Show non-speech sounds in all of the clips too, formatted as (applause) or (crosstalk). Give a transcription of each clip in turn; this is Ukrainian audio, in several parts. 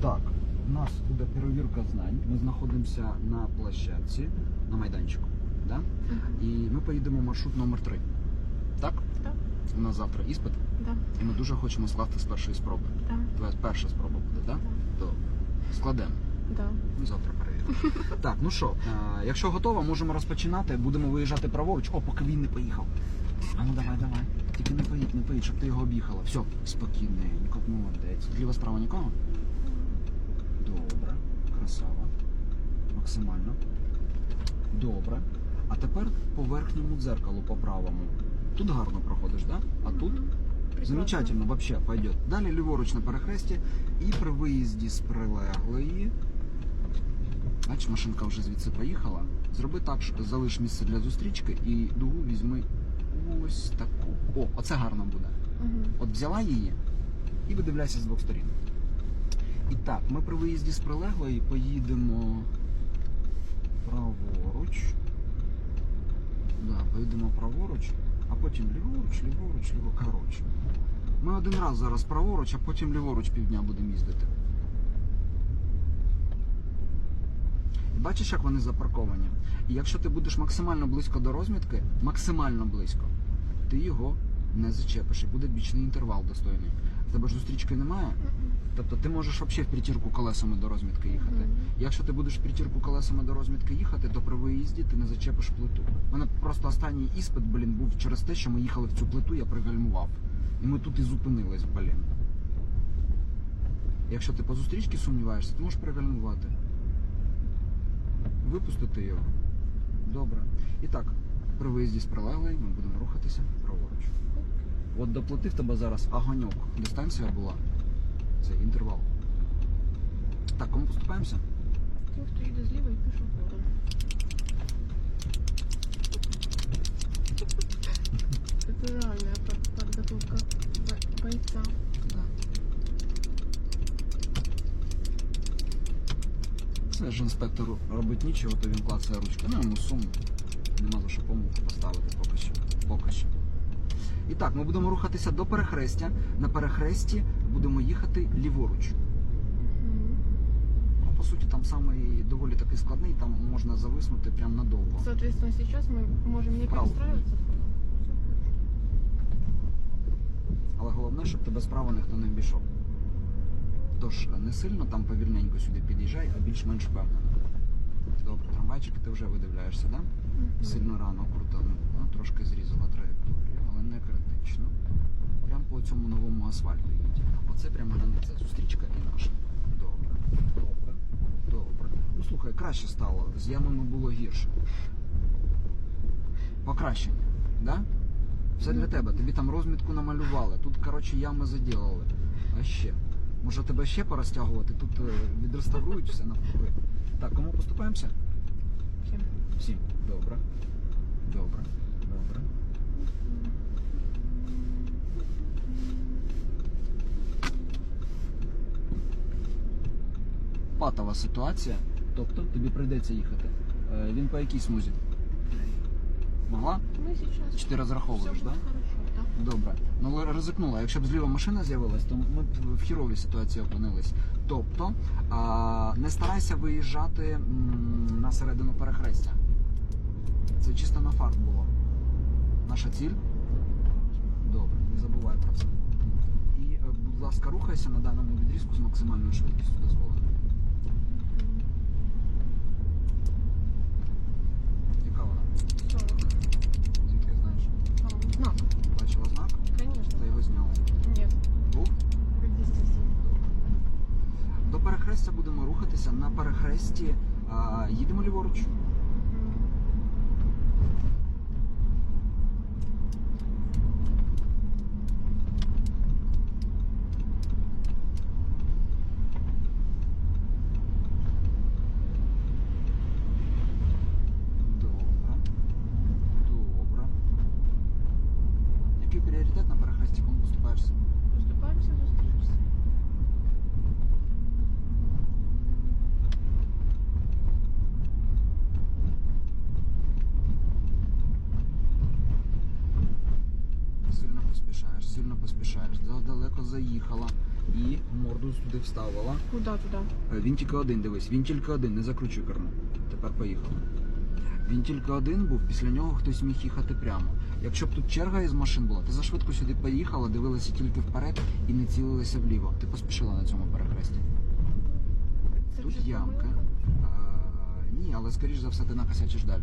Так, у нас буде перевірка знань. Ми знаходимося на площадці, на майданчику. Да? І ми поїдемо в маршрут номер 3 Так? Так. У нас завтра іспит, Да, і ми дуже хочемо скласти з першої спроби. да, Твоя перша спроба буде, так? Добре. Складемо. да. Ну, завтра перевіримо. (laughs) так, ну що, е, якщо готова, можемо розпочинати. Будемо виїжджати праворуч. О, поки він не поїхав. А ну давай, давай. Тільки не поїдь, не поїдь, щоб ти його об'їхала. Все, спокійненько, молодець. Ліва справа нікого? Красава. Максимально. Добре. А тепер по верхньому дзеркалу по правому. Тут гарно проходиш, так? Да? А тут Замечательно, вообще пойдет. Далі ліворуч на перехресті і при виїзді з прилеглої. Бач, машинка вже звідси поїхала. Зроби так, що залиш місце для зустрічки і дугу візьми ось таку. О, оце гарно буде. Угу. От взяла її і видивляйся з двох сторін. І так, ми при виїзді з прилеглої поїдемо праворуч. Да, поїдемо праворуч, а потім ліворуч, ліворуч, ліворуч. Коротше. Ми один раз зараз праворуч, а потім ліворуч півдня будемо їздити. Бачиш, як вони запарковані? І якщо ти будеш максимально близько до розмітки, максимально близько, ти його не зачепиш і буде бічний інтервал достойний. Тебе ж зустрічки немає, тобто ти можеш взагалі в притірку колесами до розмітки їхати. Якщо ти будеш в притірку колесами до розмітки їхати, то при виїзді ти не зачепиш плиту. У мене просто останній іспит, блін, був через те, що ми їхали в цю плиту, я пригальмував. І ми тут і зупинились, блін. Якщо ти по зустрічці сумніваєшся, ти можеш пригальмувати. Випустити його. Добре. І так, при виїзді з прилеглої ми будемо рухатися праворуч. От до плити в тебе зараз огоньок. Дистанція була. Це інтервал. Так, кому поступаємося? Тим, хто їде зліва і пішоходом. Це реальна подготовка бойця. Да. Це ж інспектору робить нічого, то він клацає ручки. Ну, йому сумно. Нема за що помилку поставити поки що. Поки що. І так, ми будемо рухатися до перехрестя. На перехресті будемо їхати ліворуч. Ну, по суті, там самий доволі такий складний, там можна зависнути прям надовго. Соответственно, сейчас мы можем не Право. перестраиваться. Але головне, щоб тебе справа ніхто не обійшов. Тож не сильно там повільненько сюди під'їжджай, а більш-менш впевнено. Добре, трамвайчики ти вже видивляєшся, так? Да? Сильно рано крутанула, трошки зрізала траєкторію, але не критично. Прям по цьому новому асфальту їдь. Оце прямо границя, зустрічка і наша. Добре, добре, добре. Ну слухай, краще стало. З ямами було гірше. Покращення, да? Все для тебе. Тобі там розмітку намалювали. Тут, коротше, ями заділили. А ще. Може тебе ще порозтягувати? Тут е, відреставрують все навкруги. Так, кому поступаємося? Всем. Всім. Добре. Добре. Добре. Патова ситуація. Тобто тобі прийдеться їхати. Е, Він по якій смузі? Могла? Мы сейчас... Чи ти розраховуєш, так? да? Добре. Ну ризикнула. Якщо б зліва машина з'явилась, то ми б в хіровій ситуації опинились. Тобто а, не старайся виїжджати м, на середину перехрестя. Це чисто на фарт було. Наша ціль. Добре, не забувай про це. І, е, будь ласка, рухайся на даному відрізку з максимальною швидкістю дозволеною. Яка вона? Сорок. Звідки знаєш? А, Знак, Бачила знак? конечно. Та його зняли. Нет, Був? как здесь здесь. До перехрестя будемо рухатися на перехресті. А, їдемо ліворуч. Мгм. Добре. Добре. Який пріоритет на перехресті, кому поступаєшся? Поступаемся, зустрічся. Туди вставила. Куда туда? Е, Він тільки один, дивись, він тільки один, не закручуй кермо. Тепер поїхали. Він тільки один був, після нього хтось міг їхати прямо. Якщо б тут черга із машин була, ти зашвидко сюди поїхала, дивилася тільки вперед і не цілилася вліво. Ти поспішила на цьому перехресті. Це Тут вже ямка. А, ні, але скоріш за все ти накосячиш далі.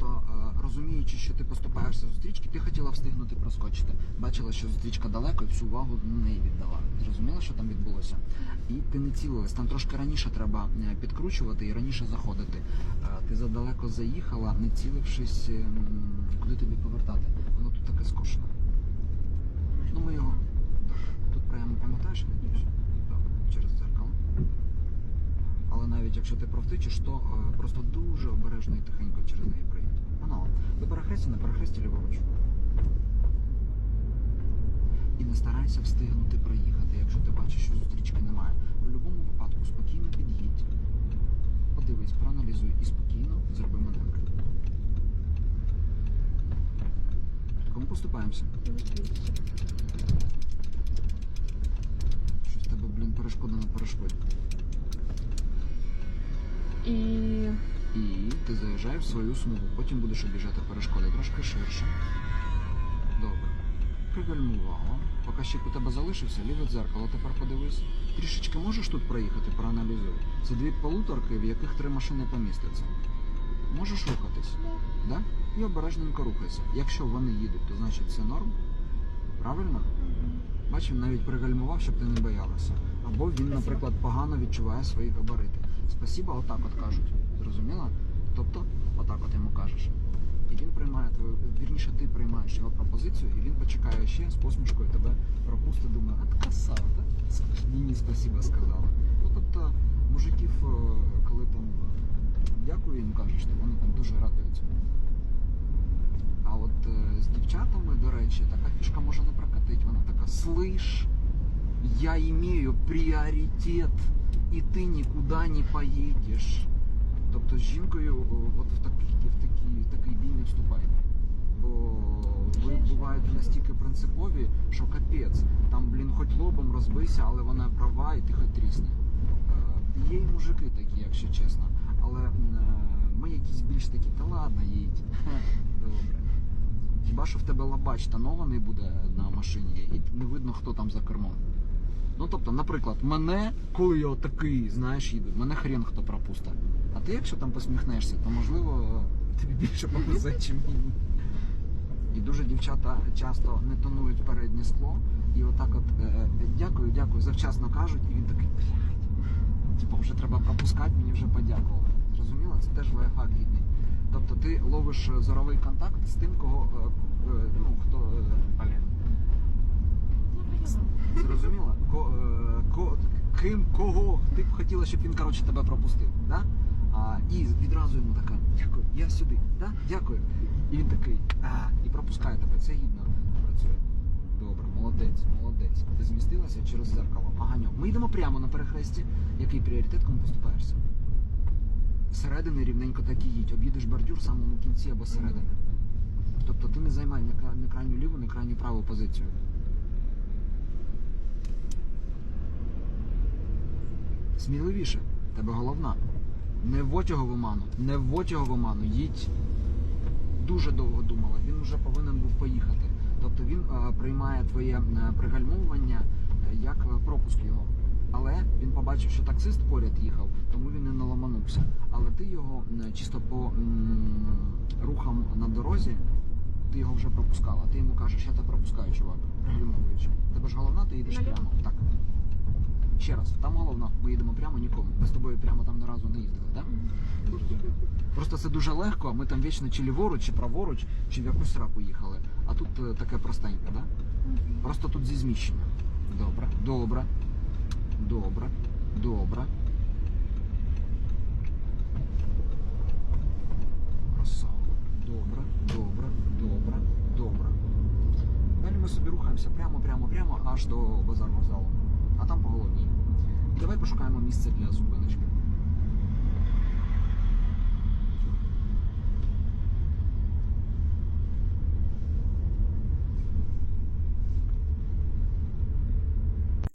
Тобто, розуміючи, що ти поступаєшся зустрічки, ти хотіла встигнути проскочити. Бачила, що зустрічка далеко і всю увагу на неї віддала. Зрозуміла, що там відбулося? І ти не цілилась. Там трошки раніше треба е, підкручувати і раніше заходити. Ти задалеко заїхала, не цілившись, куди тобі повертати. Воно тут таке скошене. Ну ми його. Тут прямо пам'ятаєш, надіюсь? Через дзеркало. Але навіть якщо ти провтичиш, то е, просто дуже обережно і тихенько через неї проїдь. Воно, до перехрестя, на перехресті ліворуч. І не старайся встигнути проїхати, якщо ти бачиш, що зустрічки немає. В будь-якому випадку спокійно під'їдь. Подивись, проаналізуй і спокійно зроби маневр. Кому поступаємося? Щось в тебе, блін, перешкода на перешкоді. І І ти заїжджаєш в свою смугу, потім будеш об'їжджати перешкоди трошки ширше. Добре. Пригальмувала. Показчик у тебе залишився, ліве дзеркало, тепер подивись. Трішечки можеш тут проїхати, проаналізуй. Це дві полуторки, в яких три машини помістяться. Можеш рухатись, да? І обережненько рухайся. Якщо вони їдуть, то значить це норм. Правильно? Бачив, навіть пригальмував, щоб ти не боялася. Або він, наприклад, погано відчуває свої габарити. Спасіба, отак от кажуть. Зрозуміла? Тобто, отак от йому кажеш. І він приймає твою, вірніше, ти приймаєш його пропозицію, і він почекає ще з посмішкою тебе пропустить, думає, а така сава, так? Мені спасіба сказала. Ну тобто, мужиків, е, коли там е, дякую їм кажеш, то вони там дуже радуються. А от е, з дівчатами, до речі, така фішка може не прокатить. Вона така, слышь, я имею пріоритет, і ти нікуди не поїдеш. Тобто з жінкою от в такий, в такий, в такий бій не вступай. Бо ви буваєте настільки принципові, що капець. Там, блін, хоч лобом розбийся, але вона права і ти хоч трісни. Е, Є і мужики такі, якщо чесно. Але е, ми якісь більш такі, та ладно, їдь. (laughs) Добре. Хіба що в тебе лабач тонований буде на машині, і не видно, хто там за кермом. Ну тобто, наприклад, мене, коли я отакий, знаєш, їду, мене хрен хто пропустить. А ти, якщо там посміхнешся, то можливо тобі більше повезе, чим мені. І дуже дівчата часто не тонують переднє скло, і отак от е, дякую, дякую, завчасно кажуть, і він такий, блядь, типу, вже треба пропускати, мені вже подякували. Зрозуміло? Це теж лайфхак гідний. Тобто ти ловиш зоровий контакт з тим, кого, е, е, ну, хто, е, Зрозуміла? Ко, е, ко, ким, кого ти б хотіла, щоб він коротше, тебе пропустив. Да? А, і відразу йому така, дякую, я сюди, да? дякую. І він такий, а, і пропускає тебе. Це гідно працює. Добре, молодець, молодець. Ти змістилася через зеркало. Аганьок. Ми йдемо прямо на перехресті. Який пріоритет, кому поступаєшся? Середини рівненько так і їдь. Об'їдеш бордюр в самому кінці або середини. Тобто ти не займай не крайню ліву, не крайню праву позицію. Сміливіше, тебе головна. Не вводь його в оману, не вводь його в оману, їдь. Дуже довго думала, він вже повинен був поїхати. Тобто він е, приймає твоє е, пригальмовування е, як е, пропуск його. Але він побачив, що таксист поряд їхав, тому він і не ламанувся. Але ти його е, чисто по м, рухам на дорозі, ти його вже пропускала. Ти йому кажеш, я тебе пропускаю, чувак, пригальмовуючи. Тебе ж головна, ти їдеш прямо. Так. Ще раз, там головно, ми їдемо прямо нікому. Ми з тобою прямо там ні разу не їздили, так? Просто це дуже легко, ми там вічно чи ліворуч, чи праворуч, чи в якусь сраку їхали. А тут е, таке простеньке, так? Просто тут зі зміщенням. Добре, добре, добре, добре. Красава. Добре, добре, добре, добре. Далі ми собі рухаємося прямо, прямо, прямо аж до базарного залу. А там по головній. Давай пошукаємо місце для зупиночки.